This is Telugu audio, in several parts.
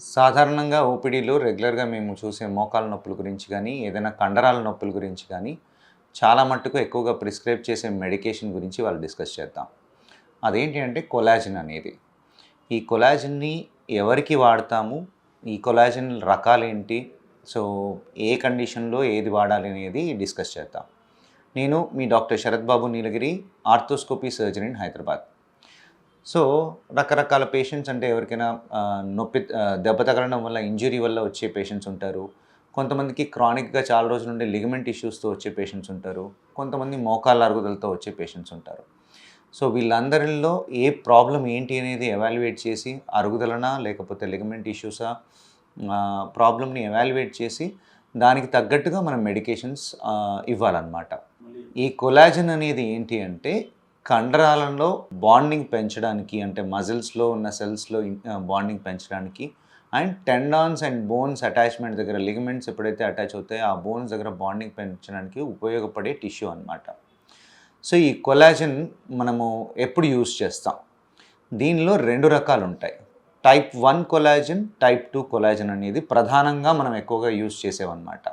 సాధారణంగా ఓపీడీలో రెగ్యులర్గా మేము చూసే మోకాల నొప్పుల గురించి కానీ ఏదైనా కండరాల నొప్పుల గురించి కానీ చాలా మట్టుకు ఎక్కువగా ప్రిస్క్రైబ్ చేసే మెడికేషన్ గురించి వాళ్ళు డిస్కస్ చేద్దాం. అదేంటి అంటే కొలాజిన్ అనేది. ఈ కొలాజిన్ని ఎవరికి వాడతాము? ఈ కొలాజిన్ రకాలేంటి? సో ఏ కండిషన్లో ఏది వాడాలి అనేది డిస్కస్ చేద్దాం. నేను మీ doctor Sharath Babu Neelagiri arthroscopy surgery in Hyderabad. So రకరకాల పేషెంట్స్ అంటే ఎవరికైనా నొప్పి దెబ్బ తగలడం వల్ల ఇంజురీ వల్ల వచ్చే పేషెంట్స్ ఉంటారు. కొంతమందికి క్రానిక్గా చాలా రోజుల నుండి లిగమెంట్ ఇష్యూస్తో వచ్చే పేషెంట్స్ ఉంటారు. కొంతమంది మోకాళ్ళ అరుగుదలతో వచ్చే పేషెంట్స్ ఉంటారు. సో వీళ్ళందరిలో ఏ ప్రాబ్లం ఏంటి అనేది ఎవాల్యుయేట్ చేసి అరుగుదలనా లేకపోతే లిగమెంట్ ఇష్యూసా ప్రాబ్లమ్ని ఎవాల్యుయేట్ చేసి దానికి తగ్గట్టుగా మనం మెడికేషన్స్ ఇవ్వాలన్నమాట. ఈ కొలాజన్ అనేది ఏంటి అంటే కండరాలలో బాండింగ్ పెంచడానికి అంటే మజిల్స్లో ఉన్న సెల్స్లో బాండింగ్ పెంచడానికి and tendons and bones attachment దగ్గర లిగమెంట్స్ ఎప్పుడైతే అటాచ్ అవుతాయో ఆ బోన్స్ దగ్గర బాండింగ్ పెంచడానికి ఉపయోగపడే టిష్యూ అన్నమాట. సో ఈ కొలాజన్ మనము ఎప్పుడు యూస్ చేస్తాం? దీనిలో రెండు రకాలు ఉంటాయి type one collagen type two collagen అనేది ప్రధానంగా మనం ఎక్కువగా యూస్ చేసేవన్నమాట.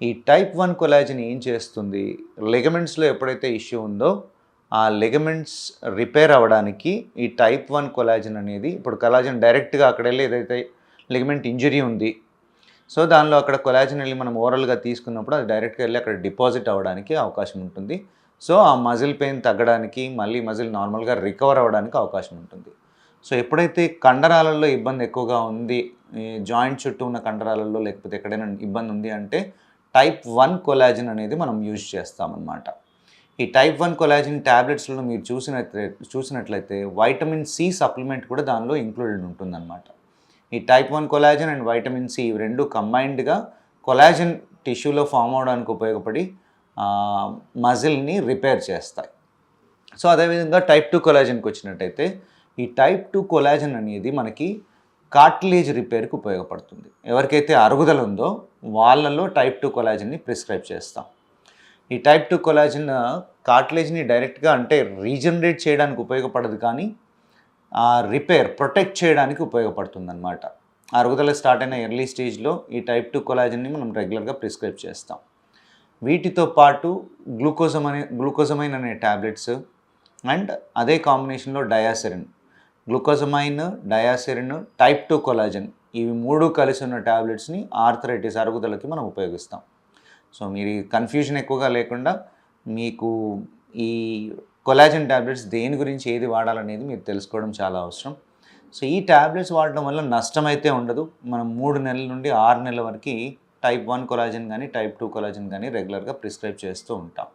ఈ టైప్ వన్ కొలాజన్ ఏం చేస్తుంది? లిగమెంట్స్లో ఎప్పుడైతే ఇష్యూ ఉందో ఆ లిగమెంట్స్ రిపేర్ అవ్వడానికి ఈ టైప్ వన్ కొలాజిన్ అనేది ఇప్పుడు కొలాజిన్ డైరెక్ట్గా అక్కడ వెళ్ళి ఏదైతే లిగమెంట్ ఇంజరీ ఉంది సో దానిలో అక్కడ కొలాజిన్ వెళ్ళి మనం ఓరల్గా తీసుకున్నప్పుడు అది డైరెక్ట్గా వెళ్ళి అక్కడ డిపాజిట్ అవ్వడానికి అవకాశం ఉంటుంది. సో ఆ మజిల్ పెయిన్ తగ్గడానికి మళ్ళీ మజిల్ నార్మల్గా రికవర్ అవ్వడానికి అవకాశం ఉంటుంది. సో ఎప్పుడైతే కండరాలలో ఇబ్బంది ఎక్కువగా ఉంది జాయింట్ చుట్టూ ఉన్న కండరాలలో లేకపోతే ఎక్కడైనా ఇబ్బంది ఉంది అంటే టైప్ వన్ కొలాజిన్ అనేది మనం యూజ్ చేస్తామన్నమాట. ఈ టైప్ వన్ కొలాజిన్ ట్యాబ్లెట్స్లో మీరు చూసినట్లయితే చూసినట్లయితే వైటమిన్ సి సప్లిమెంట్ కూడా దానిలో ఇంక్లూడెడ్ ఉంటుందన్నమాట. ఈ type one collagen and vitamin C ఇవి రెండు కంబైన్డ్గా కొలాజిన్ టిష్యూలో ఫామ్ అవడానికి ఉపయోగపడి మజిల్ని రిపేర్ చేస్తాయి. సో అదేవిధంగా టైప్ టూ కొలాజన్కి వచ్చినట్టయితే ఈ టైప్ టూ కొలాజిన్ అనేది మనకి కార్టిలేజ్ రిపేర్కి ఉపయోగపడుతుంది. ఎవరికైతే అరుగుదల ఉందో వాళ్ళలో టైప్ టూ కొలాజన్ని ప్రిస్క్రైబ్ చేస్తాం. ఈ టైప్ టూ కొలాజిన్ కార్టిలేజ్ని డైరెక్ట్గా అంటే రీజనరేట్ చేయడానికి ఉపయోగపడదు కానీ ఆ రిపేర్ ప్రొటెక్ట్ చేయడానికి ఉపయోగపడుతుంది అనమాట అరుగుదల స్టార్ట్ అయిన ఎర్లీ స్టేజ్లో ఈ టైప్ టూ కొలాజిన్ని మనం రెగ్యులర్గా ప్రిస్క్రైబ్ చేస్తాం. వీటితో పాటు గ్లూకోజమనే గ్లూకోజమైన్ అనే ట్యాబ్లెట్స్ అండ్ అదే కాంబినేషన్లో diacerein glucosamine diacerein type two collagen ఇవి మూడు కలిసి ఉన్న ట్యాబ్లెట్స్ని ఆర్థరైటిస్ అరుగుదలకి మనం ఉపయోగిస్తాం. సో మీరు కన్ఫ్యూజన్ ఎక్కువగా లేకుండా మీకు ఈ కొలాజన్ ట్యాబ్లెట్స్ దేని గురించి ఏది వాడాలనేది మీరు తెలుసుకోవడం చాలా అవసరం. సో ఈ ట్యాబ్లెట్స్ వాడడం వల్ల నష్టం అయితే ఉండదు. మనం మూడు నెలల నుండి ఆరు నెలల వరకు టైప్ వన్ కొలాజన్ కానీ టైప్ టూ కొలాజన్ కానీ రెగ్యులర్గా ప్రిస్క్రైబ్ చేస్తూ ఉంటాం.